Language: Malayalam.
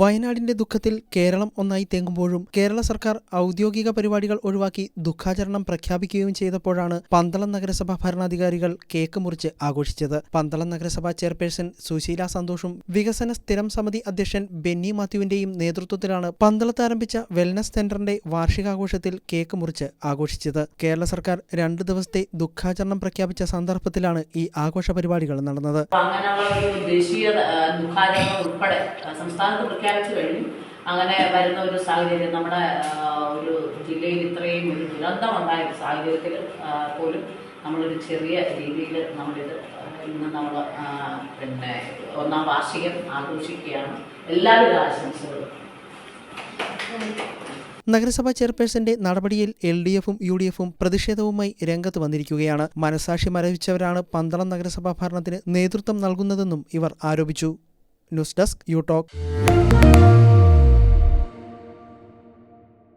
വയനാടിന്റെ ദുഃഖത്തിൽ കേരളം ഒന്നായി തേങ്ങുമ്പോഴും കേരള സർക്കാർ ഔദ്യോഗിക പരിപാടികൾ ഒഴിവാക്കി ദുഃഖാചരണം പ്രഖ്യാപിക്കുകയും ചെയ്തപ്പോഴാണ് പന്തളം നഗരസഭ ഭരണാധികാരികൾ കേക്ക് മുറിച്ച് ആഘോഷിച്ചത്. പന്തളം നഗരസഭാ ചെയർപേഴ്സൺ സുശീല സന്തോഷും വികസന സ്ഥിരം സമിതി അധ്യക്ഷൻ ബെന്നി മാത്യുവിന്റെയും നേതൃത്വത്തിലാണ് പന്തളത്ത് ആരംഭിച്ച വെൽനസ് സെന്ററിന്റെ വാർഷികാഘോഷത്തിൽ കേക്ക് മുറിച്ച് ആഘോഷിച്ചത്. കേരള സർക്കാർ രണ്ട് ദിവസത്തെ ദുഃഖാചരണം പ്രഖ്യാപിച്ച സന്ദർഭത്തിലാണ് ഈ ആഘോഷ പരിപാടികൾ നടന്നത്. പ്രഖ്യാപിച്ചു കഴിഞ്ഞു. അങ്ങനെ വരുന്ന ഒരു സാഹചര്യം നമ്മുടെ ഒരു ജില്ലയിൽ ഇത്രയും ഒരു ദുരന്തം ഉണ്ടായ ഒരു സാഹചര്യത്തിൽ പോലും നമ്മളൊരു ചെറിയ രീതിയിൽ നമ്മളിത് ഇന്ന് നമ്മൾ പിന്നെ ഒന്നാം വാർഷികം ആഘോഷിക്കുകയാണ്. എല്ലാവിധ ആശംസകളും. നഗരസഭാ ചെയർപേഴ്സന്റെ നടപടിയിൽ എൽ ഡി എഫും യു ഡി എഫും പ്രതിഷേധവുമായി രംഗത്ത് വന്നിരിക്കുകയാണ്. മനസാക്ഷി മരവിച്ചവരാണ് പന്തളം നഗരസഭാ ഭരണത്തിന് നേതൃത്വം നൽകുന്നതെന്നും ഇവർ ആരോപിച്ചു. News desk U talk.